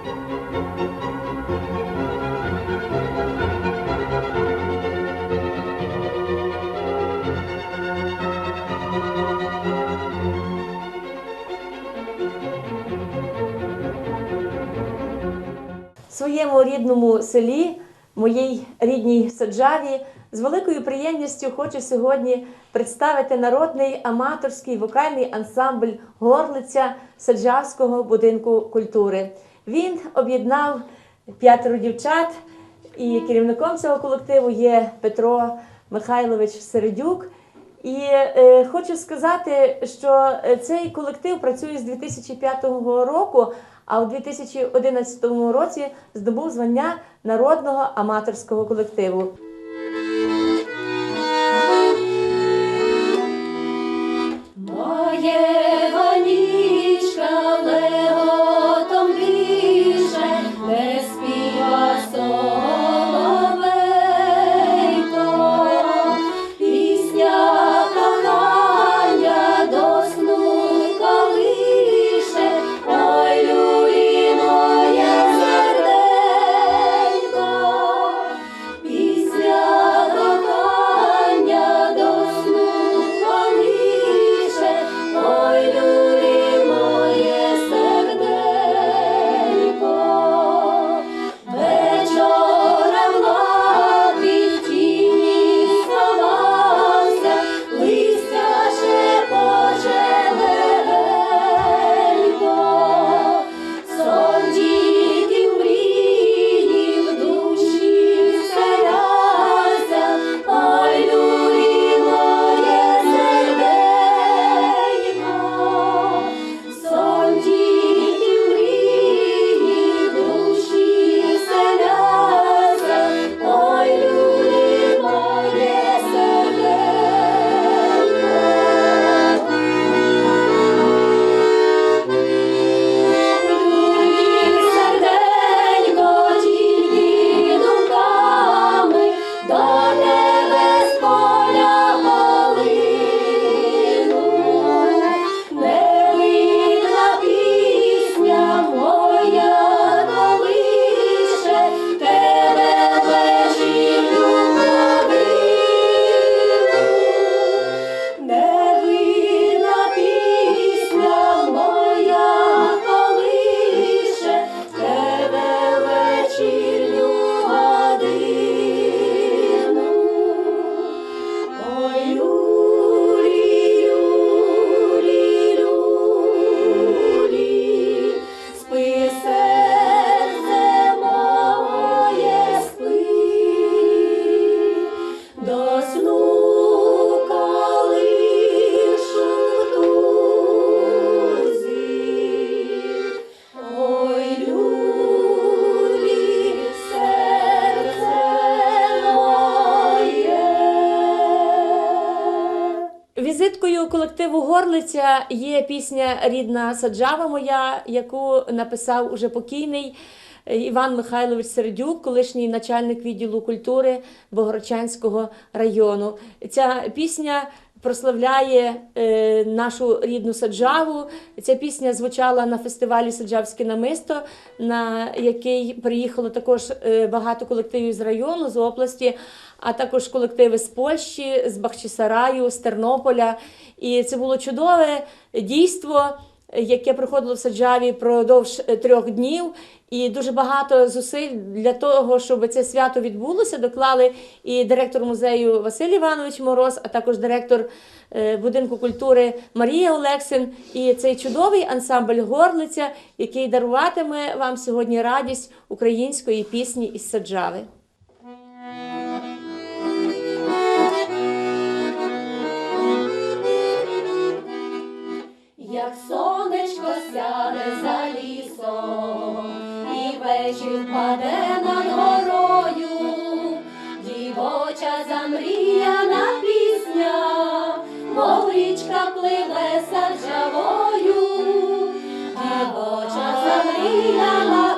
В своєму рідному селі, моїй рідній Саджаві, з великою приємністю хочу сьогодні представити народний аматорський вокальний ансамбль Горлиця Саджавського будинку культури. Він об'єднав п'ятеро дівчат, і керівником цього колективу є Петро Михайлович Середюк. І е, хочу сказати, що е, цей колектив працює з 2005 року, а у 2011 році здобув звання народного аматорського колективу. Горлиця є пісня Рідна Саджава моя, яку написав уже покійний Іван Михайлович Середюк, колишній начальник відділу культури Богородчанського району. Ця пісня прославляє е, нашу рідну Саджаву. Ця пісня звучала на фестивалі Саджавське намисто, на який приїхало також е, багато колективів з району, з області, а також колективи з Польщі, з Бахчисараю, з Тернополя. І це було чудове дійство, яке проходило в Саджаві продовж е, трьох днів. І дуже багато зусиль для того, щоб це свято відбулося, доклали і директор музею Василь Іванович Мороз, а також директор е, будинку культури Марія Олексин. І цей чудовий ансамбль Горлиця, який даруватиме вам сьогодні радість української пісні із Саджави. Як сонечко сяде за лісом, і вечір паде над горою, дівоча замріяна пісня, мов річка пливе саджавою, дівоча замріяна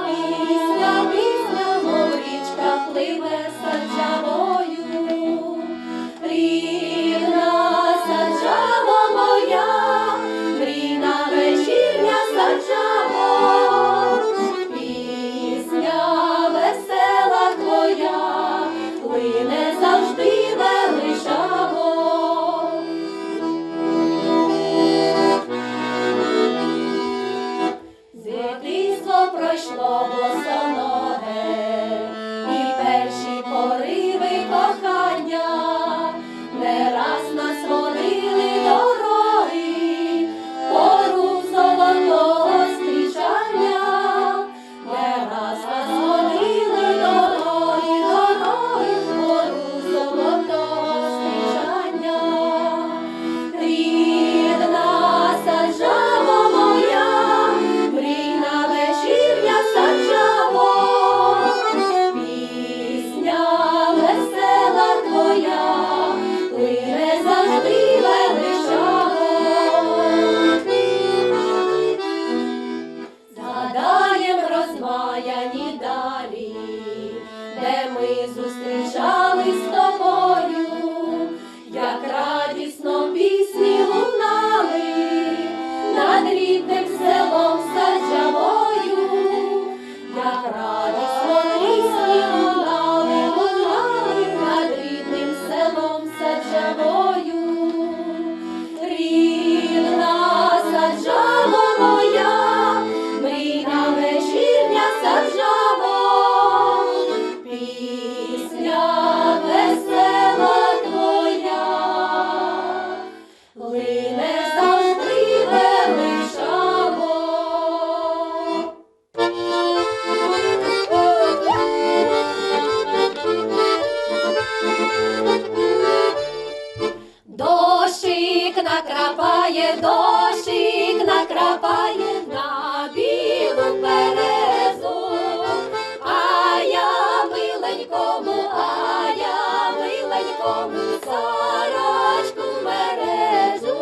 а я миленькому сорочку мережу,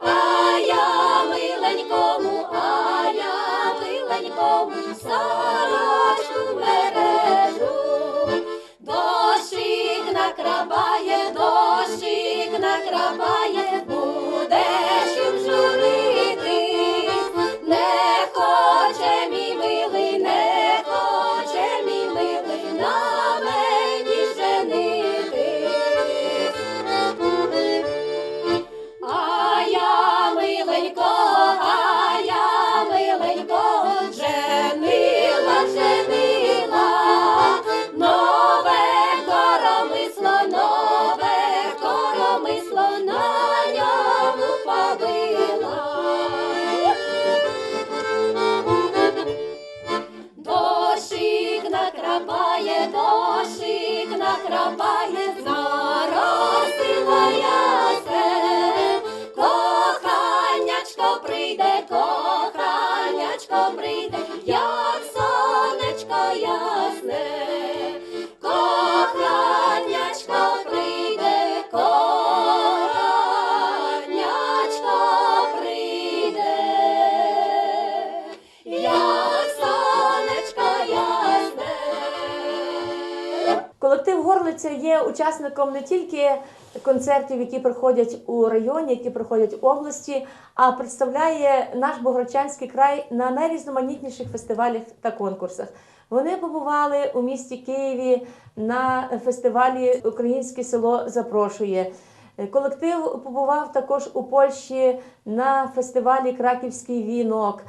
а я миленькому, а я миленькому сорочку мережу. Дощик накрапає, дощик накрапає, коханячко прийде, як сонечко ясне. Горлиця є учасником не тільки концертів, які проходять у районі, які проходять в області, а представляє наш Богородчанський край на найрізноманітніших фестивалях та конкурсах. Вони побували у місті Києві на фестивалі Українське село запрошує. Колектив побував також у Польщі на фестивалі Краківський вінок.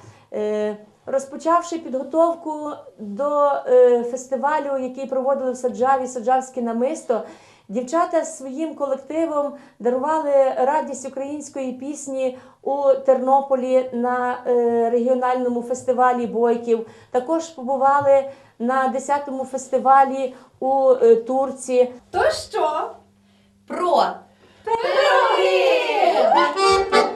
Розпочавши підготовку до е, фестивалю, який проводили в Саджаві, Саджавське намисто, дівчата з своїм колективом дарували радість української пісні у Тернополі на е, регіональному фестивалі Бойків. Також побували на 10-му фестивалі у е, Турці. То що? Про Чи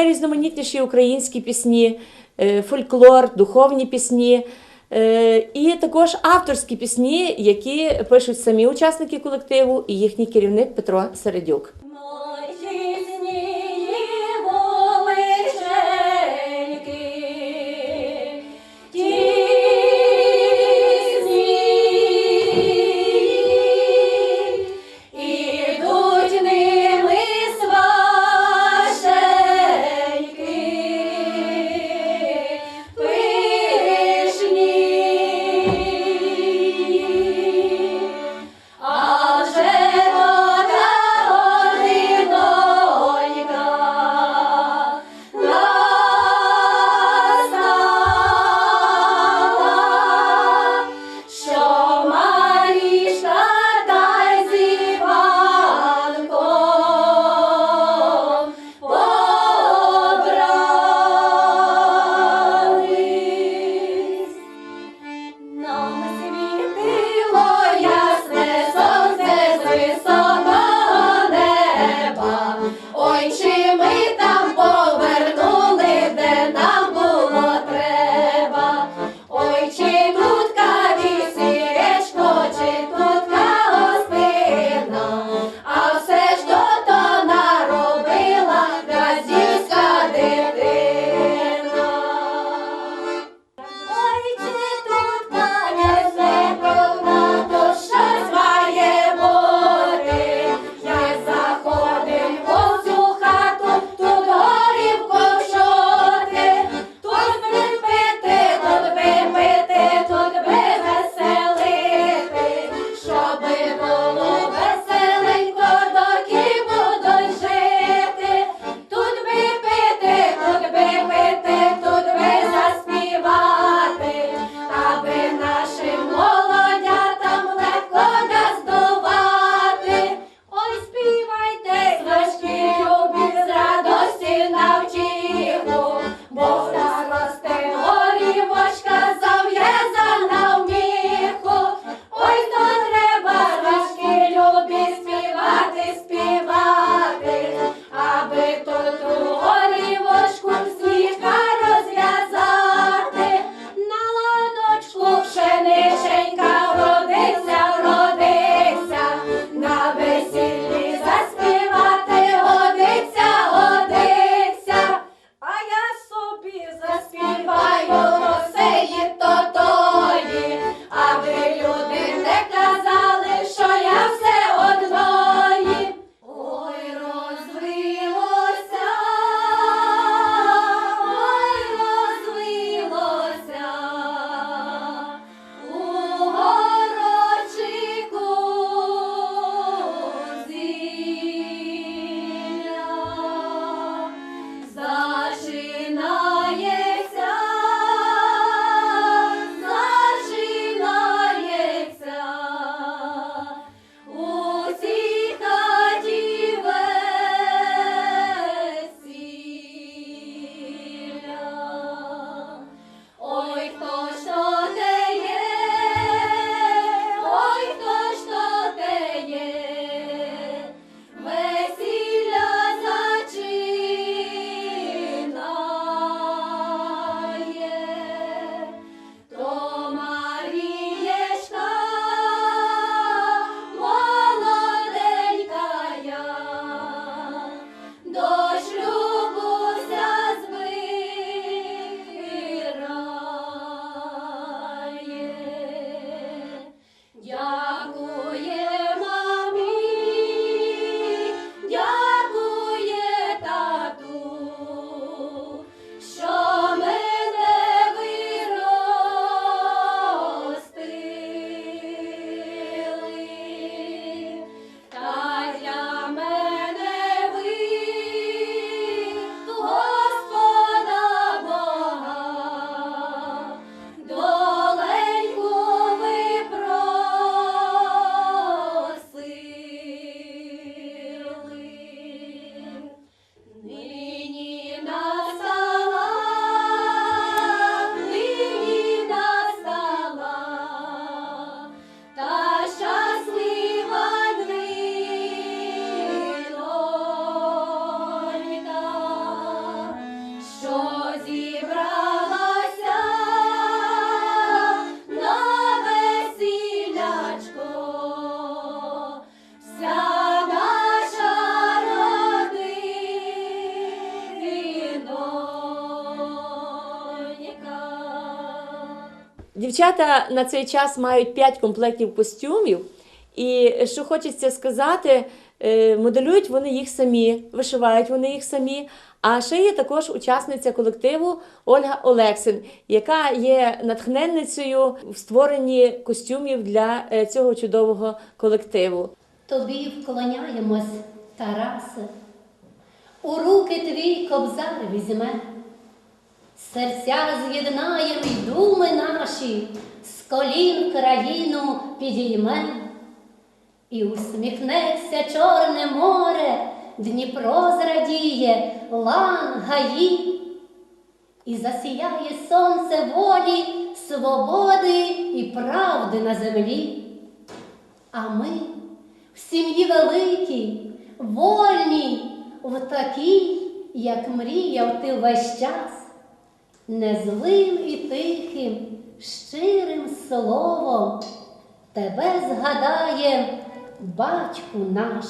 найрізноманітніші українські пісні, е, фольклор, духовні пісні. е, І також авторські пісні, які пишуть самі учасники колективу і їхній керівник Петро Середюк. Дівчата на цей час мають 5 комплектів костюмів, і що хочеться сказати, е, моделюють вони їх самі, вишивають вони їх самі. А ще є також учасниця колективу Ольга Олексин, яка є натхненницею в створенні костюмів для е, цього чудового колективу. Тобі вклоняємось, Тарасе, у руки твій кобзар візьме, серця з'єднаєм і думи наші, з колін країну підійме, і усміхнеться Чорне море, Дніпро зрадіє, лан гаї, і засіяє сонце волі, свободи і правди на землі. А ми в сім'ї великій, вольній, в такій, як мріяв ти весь час, незлим і тихим, щирим словом тебе згадає батьку наш.